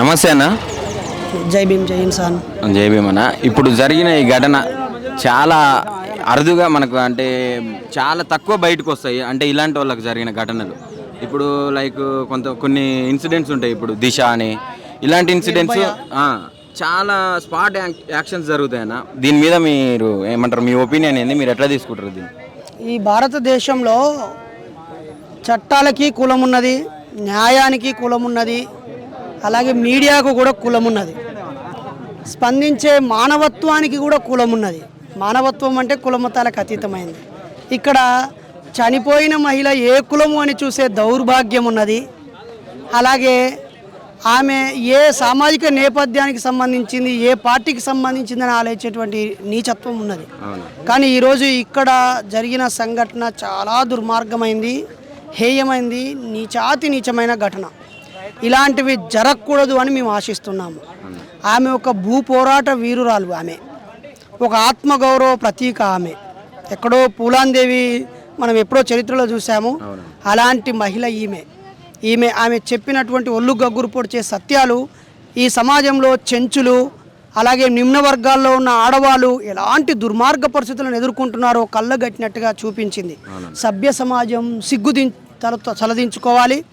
నమస్తే అన్న. జై భీమ్ జై ఇన్సాన్ జై భీమన్న ఇప్పుడు జరిగిన ఈ ఘటన చాలా అరుదుగా మనకు అంటే చాలా తక్కువ బయటకు వస్తాయి. అంటే ఇలాంటి వాళ్ళకి జరిగిన ఘటనలు. ఇప్పుడు లైక్ కొంత కొన్ని ఇన్సిడెంట్స్ ఉంటాయి. ఇప్పుడు దిశ అని ఇలాంటి ఇన్సిడెంట్స్ చాలా స్పాట్ యాక్షన్స్ జరుగుతాయన్న దీని మీద మీరు ఏమంటారు? మీ ఒపీనియన్ ఏంది? మీరు ఎట్లా తీసుకుంటారు దీన్ని? ఈ భారతదేశంలో చట్టాలకి కులం ఉన్నది న్యాయానికి కులం ఉన్నది అలాగే మీడియాకు కూడా కులం ఉన్నది స్పందించే మానవత్వానికి కూడా కులం ఉన్నది మానవత్వం అంటే కులమతాలకు అతీతమైంది. ఇక్కడ చనిపోయిన మహిళ ఏ కులము అని చూసే దౌర్భాగ్యం ఉన్నది అలాగే ఆమె ఏ సామాజిక నేపథ్యానికి సంబంధించింది ఏ పార్టీకి సంబంధించిందని ఆలోచించేటువంటి నీచత్వం ఉన్నది. కానీ ఈరోజు ఇక్కడ జరిగిన సంఘటన చాలా దుర్మార్గమైంది హేయమైంది నీచాతి నీచమైన ఘటన. ఇలాంటివి జరగకూడదు అని మేము ఆశిస్తున్నాము. ఆమె ఒక భూ పోరాట వీరురాలు ఆమె. ఒక ఆత్మగౌరవ ప్రతీక ఆమె. ఎక్కడో పూలాందేవి మనం ఎప్పుడో చరిత్రలో చూసాము అలాంటి మహిళ ఈమె. ఈమె ఆమె చెప్పినటువంటి ఒళ్ళు గగ్గురు పొడిచే సత్యాలు ఈ సమాజంలో చెంచులు అలాగే నిమ్న వర్గాల్లో ఉన్న ఆడవాళ్ళు ఎలాంటి దుర్మార్గ పరిస్థితులను ఎదుర్కొంటున్నారో కళ్ళగట్టినట్టుగా చూపించింది. సభ్య సమాజం సిగ్గు తల తలదించుకోవాలి.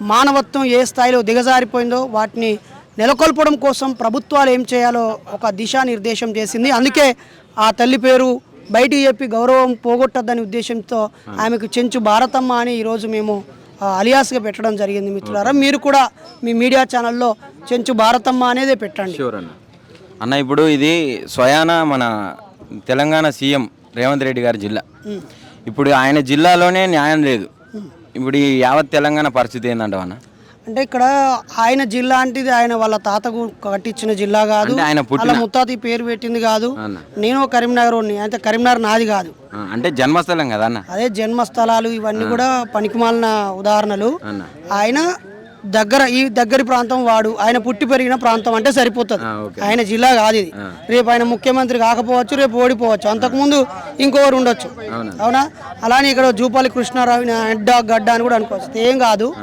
మానవత్వం ఏ స్థాయిలో దిగజారిపోయిందో వాటిని నెలకొల్పడం కోసం ప్రభుత్వాలు ఏం చేయాలో ఒక దిశానిర్దేశం చేసింది. అందుకే ఆ తల్లి పేరు బయటికి చెప్పి గౌరవం పోగొట్టద్దని ఉద్దేశంతో ఆమెకు చెంచు భారతమ్మ అని ఈరోజు మేము ఆ, అలియాస్గా పెట్టడం జరిగింది మిత్రులారా. మీరు కూడా మీ మీడియా ఛానల్లో చెంచు భారతమ్మ అనేదే పెట్టండి. షూర్ అన్న. అన్న ఇప్పుడు ఇది స్వయాన మన తెలంగాణ సీఎం రేవంత్ రెడ్డి గారి జిల్లా. ఇప్పుడు ఆయన జిల్లాలోనే న్యాయం లేదు. ఇప్పుడు ఈ యావత్ తెలంగాణ పరిస్థితి ఏందంటావు అన్న? అంటే ఇక్కడ ఆయన జిల్లా అంటిది ఆయన వాళ్ళ తాతకు కట్టించిన జిల్లా కాదు. అంటే ఆయన పుట్టిన వాళ్ళ ముత్తాత పేరు పెట్టింది కాదు. నేను కరీంనగర్. అయితే కరీంనగర్ నాది కాదు. అంటే జన్మస్థలం కదా అన్న? అదే జన్మస్థలాలు ఇవన్నీ కూడా పనికిమాలిన ఉదాహరణలు. ఆయన దగ్గర ఈ దగ్గరి ప్రాంతం వాడు. ఆయన పుట్టి పెరిగిన ప్రాంతం అంటే సరిపోతుంది. ఆయన జిల్లా కాదు ఇది. రేపు ఆయన ముఖ్యమంత్రి కాకపోవచ్చు రేపు ఓడిపోవచ్చు. అంతకుముందు ఇంకొకరు ఉండొచ్చు. అవునా? అలానే ఇక్కడ జూపాలి కృష్ణారావు అడ్డ గడ్డ అని కూడా అనుకోవచ్చు. ఏం కాదు.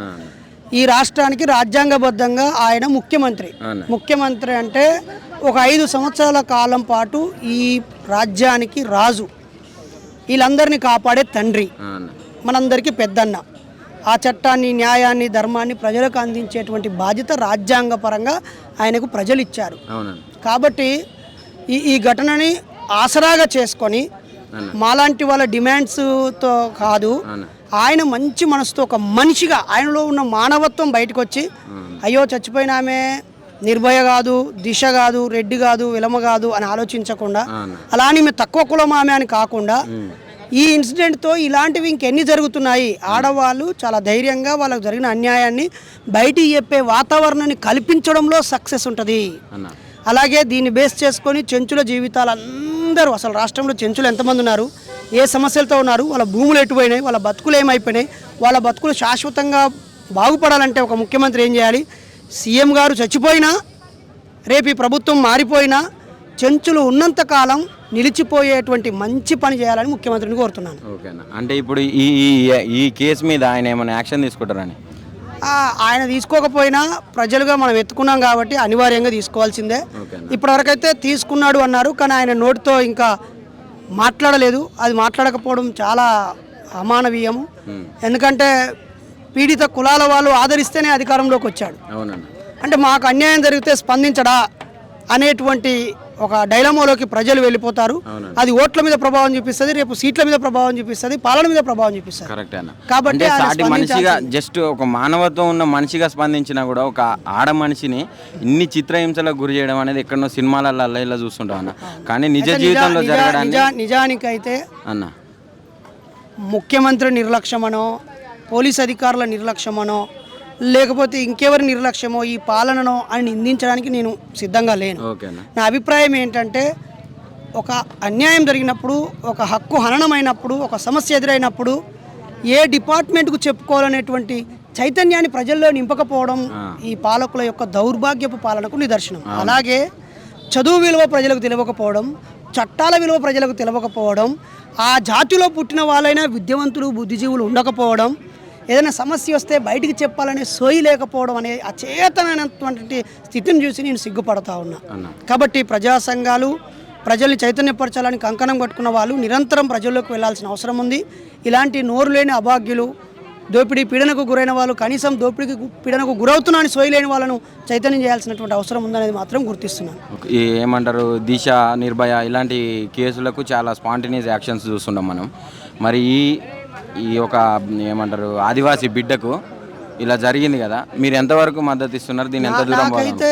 ఈ రాష్ట్రానికి రాజ్యాంగబద్ధంగా ఆయన ముఖ్యమంత్రి. ముఖ్యమంత్రి అంటే ఒక ఐదు సంవత్సరాల కాలం పాటు ఈ రాజ్యానికి రాజు. వీళ్ళందరినీ కాపాడే తండ్రి. మనందరికీ పెద్దన్న. ఆ చట్టాన్ని న్యాయాన్ని ధర్మాన్ని ప్రజలకు అందించేటువంటి బాధ్యత రాజ్యాంగపరంగా ఆయనకు ప్రజలు ఇచ్చారు కాబట్టి ఈ ఈ ఘటనని ఆసరాగా చేసుకొని. మాలాంటి వాళ్ళ డిమాండ్స్తో కాదు ఆయన మంచి మనసుతో ఒక మనిషిగా ఆయనలో ఉన్న మానవత్వం బయటకు వచ్చి అయ్యో చచ్చిపోయిన ఆమె నిర్భయ కాదు దిశ కాదు రెడ్డి కాదు విలమ కాదు అని ఆలోచించకుండా అలా అని మేము తక్కువ కులం ఆమె అని కాకుండా ఈ ఇన్సిడెంట్తో ఇలాంటివి ఇంకెన్ని జరుగుతున్నాయి? ఆడవాళ్ళు చాలా ధైర్యంగా వాళ్ళకు జరిగిన అన్యాయాన్ని బయటికి చెప్పే వాతావరణాన్ని కల్పించడంలో సక్సెస్ ఉంటుంది. అలాగే దీన్ని బేస్ చేసుకొని చెంచుల జీవితాలు అందరూ అసలు రాష్ట్రంలో చెంచులు ఎంతమంది ఉన్నారు? ఏ సమస్యలతో ఉన్నారు? వాళ్ళ భూములు ఎటుపోయినాయి? వాళ్ళ బతుకులు ఏమైపోయినాయి? వాళ్ళ బతుకులు శాశ్వతంగా బాగుపడాలంటే ఒక ముఖ్యమంత్రి ఏం చేయాలి? సీఎం గారు చచ్చిపోయినా రేపు ఈ ప్రభుత్వం మారిపోయినా చెంచులు ఉన్నంతకాలం నిలిచిపోయేటువంటి మంచి పని చేయాలని ముఖ్యమంత్రిని కోరుతున్నాను. అంటే ఇప్పుడు ఈ ఈ- ఈ కేసు మీద ఆయన ఏమైనా యాక్షన్ తీసుకుంటారని ఆ, ఆయన తీసుకోకపోయినా ప్రజలుగా మనం ఎత్తుకున్నాం కాబట్టి అనివార్యంగా తీసుకోవాల్సిందే. ఇప్పటివరకైతే తీసుకున్నాడు అన్నారు కానీ ఆయన నోటితో ఇంకా మాట్లాడలేదు. అది మాట్లాడకపోవడం చాలా అమానవీయము. ఎందుకంటే పీడిత కులాల వాళ్ళు ఆదరిస్తేనే అధికారంలోకి వచ్చాడు. అవునన్న అంటే మాకు అన్యాయం జరిగితే స్పందించడా అనేటువంటి ఒక డైలమోలోకి ప్రజలు వెళ్ళిపోతారు. అది ఓట్ల మీద ప్రభావం చూపిస్తుంది రేపు సీట్ల మీద ప్రభావం చూపిస్తుంది పాలన మీద ప్రభావం చూపిస్తుంది. కరెక్ట్ అన్న. కాబట్టి సాటి మనిషిగా జస్ట్ ఒక మానవత్వం ఉన్న మనిషిగా స్పందించినా కూడా ఒక ఆడ మనిషిని ఇన్ని చిత్రహింసలకు గురి చేయడం అనేది ఎక్కడో సినిమాలలో ఇలా చూస్తుంటాం అన్న. కానీ నిజ జీవితంలో నిజా- నిజానికైతే అన్న. ముఖ్యమంత్రి నిర్లక్ష్యమనో పోలీస్ అధికారుల నిర్లక్ష్యమనో లేకపోతే ఇంకెవరి నిర్లక్ష్యమో ఈ పాలననో అని నిందించడానికి నేను సిద్ధంగా లేను. నా అభిప్రాయం ఏంటంటే ఒక అన్యాయం జరిగినప్పుడు ఒక హక్కు హననమైనప్పుడు ఒక సమస్య ఎదురైనప్పుడు ఏ డిపార్ట్మెంట్కు చెప్పుకోవాలనేటువంటి చైతన్యాన్ని ప్రజల్లో నింపకపోవడం ఈ పాలకుల యొక్క దౌర్భాగ్యపు పాలనకు నిదర్శనం. అలాగే చదువు విలువ ప్రజలకు తెలియకపోవడం చట్టాల విలువ ప్రజలకు తెలియకపోవడం ఆ జాతిలో పుట్టిన వాళ్ళైనా విద్యావంతులు బుద్ధిజీవులు ఉండకపోవడం ఏదైనా సమస్య వస్తే బయటికి చెప్పాలనే సోయి లేకపోవడం అనే అచేతనమైనటువంటి స్థితిని చూసి నేను సిగ్గుపడతా ఉన్నా. కాబట్టి ప్రజా సంఘాలు ప్రజల్ని చైతన్యపరచాలని కంకణం కట్టుకున్న వాళ్ళు నిరంతరం ప్రజల్లోకి వెళ్ళాల్సిన అవసరం ఉంది. ఇలాంటి నోరు లేని అభాగ్యులు దోపిడీ పీడనకు గురైన వాళ్ళు కనీసం దోపిడీకి పీడనకు గురవుతున్నాను సోయి లేని వాళ్ళను చైతన్యం చేయాల్సినటువంటి అవసరం ఉందనేది మాత్రం గుర్తిస్తున్నాను. ఏమంటారు? దిశ నిర్భయ ఇలాంటి కేసులకు చాలా స్పాంటేనియస్ యాక్షన్స్ చూస్తున్నాం మనం. మరి ఈ ఈ ఒక ఏమంటారు ఆదివాసీ బిడ్డకు ఇలా జరిగింది కదా. మీరు ఎంతవరకు మద్దతు ఇస్తున్నారు? దీన్ని ఎంత దూరం? నాకైతే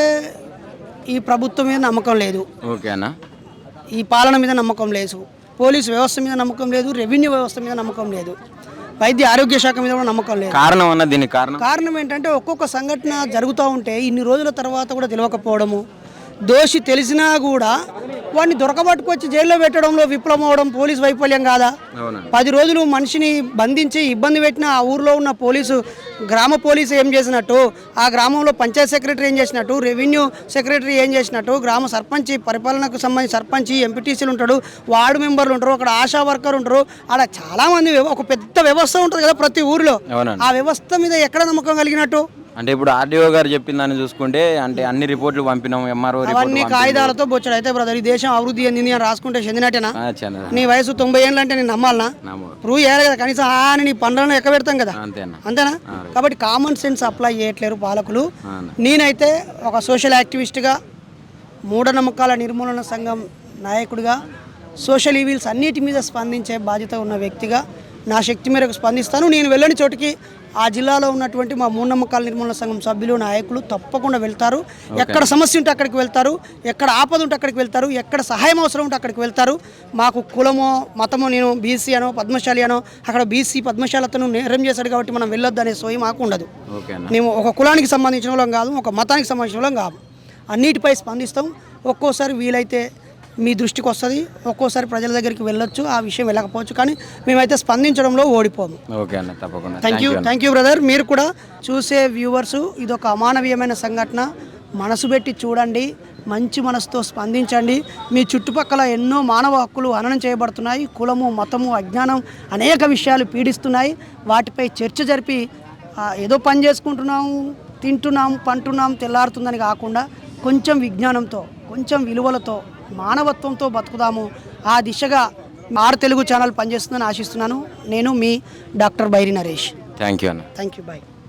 ఈ ప్రభుత్వం మీద నమ్మకం లేదు. ఓకే అన్న. ఈ పాలన మీద నమ్మకం లేదు. పోలీసు వ్యవస్థ మీద నమ్మకం లేదు. రెవెన్యూ వ్యవస్థ మీద నమ్మకం లేదు. వైద్య ఆరోగ్య శాఖ మీద కూడా నమ్మకం లేదు. కారణం అన్న దీనికి కారణం? కారణం ఏంటంటే ఒక్కొక్క సంఘటన జరుగుతూ ఉంటే ఇన్ని రోజుల తర్వాత కూడా తెలియకపోవడము దోషి తెలిసినా కూడా వాడిని దొరకబట్టుకొచ్చి జైల్లో పెట్టడంలో విప్లవం అవడం పోలీస్ వైఫల్యం కాదా? పది రోజులు మనిషిని బంధించి ఇబ్బంది పెట్టిన ఆ ఊర్లో ఉన్న పోలీసు గ్రామ పోలీసు ఏం చేసినట్టు ఆ గ్రామంలో పంచాయత్ సెక్రటరీ ఏం చేసినట్టు రెవెన్యూ సెక్రటరీ ఏం చేసినట్టు గ్రామ సర్పంచ్ పరిపాలనకు సంబంధించి సర్పంచ్ ఎంపీటీసీలు ఉంటాడు వార్డు మెంబర్లు ఉంటారు అక్కడ ఆశా వర్కర్ ఉంటారు అలా చాలామంది వ్యవ- ఒక పెద్ద వ్యవస్థ ఉంటుంది కదా ప్రతి ఊరిలో. ఆ వ్యవస్థ మీద ఎక్కడ నమ్మకం కలిగినట్టు? అంటే ఇప్పుడు ఆర్డీఓ గారు చెప్పిన దాన్ని చూసుకుంటే అంటే అన్ని రిపోర్ట్లు పంపినాం ఎంఆర్ఓ అవన్నీ కాగితాలతో బొచ్చడు. అయితే బ్రదర్ ఈ దేశం అభివృద్ధి చెందింది అని రాసుకుంటే చెందినట్టేనా? నీ వయసు తొంభై ఏళ్ళు అంటే నేను నమ్మాలనా? ప్రూవ్ చేయాలి కదా కనీసం ఆ అని నీ పనులను ఎక్క పెడతాం కదా. అంతేనా? కాబట్టి కామన్ సెన్స్ అప్లై చేయట్లేరు పాలకులు. నేనైతే ఒక సోషల్ యాక్టివిస్ట్గా మూఢనమ్మకాల నిర్మూలన సంఘం నాయకుడిగా సోషల్ ఈవిల్స్ అన్నిటి మీద స్పందించే బాధ్యత ఉన్న వ్యక్తిగా నా శక్తి మేరకు స్పందిస్తాను. నేను వెళ్ళని చోటికి ఆ జిల్లాలో ఉన్నటువంటి మా మూఢనమ్మకాల నిర్మూలన సంఘం సభ్యులు నాయకులు తప్పకుండా వెళ్తారు. ఎక్కడ సమస్య ఉంటే అక్కడికి వెళ్తారు. ఎక్కడ ఆపద ఉంటే అక్కడికి వెళ్తారు. ఎక్కడ సహాయం అవసరం ఉంటే అక్కడికి వెళ్తారు. మాకు కులమో మతమో నేను బీసీ అనో పద్మశాలి అనో అక్కడ బీసీ పద్మశాలతను నేరం చేశాడు కాబట్టి మనం వెళ్ళొద్దు అనే సోయి మాకు ఉండదు. మేము ఒక కులానికి సంబంధించిన వాళ్ళం కాదు ఒక మతానికి సంబంధించిన వాళ్ళం కాదు. అన్నిటిపై స్పందిస్తాం. ఒక్కోసారి వీలైతే మీ దృష్టికి వస్తుంది. ఒక్కోసారి ప్రజల దగ్గరికి వెళ్ళొచ్చు ఆ విషయం వెళ్ళకపోవచ్చు కానీ మేమైతే స్పందించడంలో ఓడిపోము. ఓకే అన్న తప్పకుండా. Thank you thank you brother మీరు కూడా చూసే వ్యూవర్స్ ఇది ఒక అమానవీయమైన సంఘటన. మనసు పెట్టి చూడండి మంచి మనసుతో స్పందించండి. మీ చుట్టుపక్కల ఎన్నో మానవ హక్కులు హననం చేయబడుతున్నాయి. కులము మతము అజ్ఞానం అనేక విషయాలు పీడిస్తున్నాయి. వాటిపై చర్చ జరిపి ఆ, ఏదో పని చేసుకుంటున్నాము తింటున్నాం పంటున్నాం తెల్లారుతుందని కాకుండా కొంచెం విజ్ఞానంతో కొంచెం విలువలతో మానవత్వంతో బతుకుదాము. ఆ దిశగా ఆర్ తెలుగు ఛానల్ పనిచేస్తుందని ఆశిస్తున్నాను. నేను మీ doctor Bairi Naresh. Thank you అన్న. Thank you bye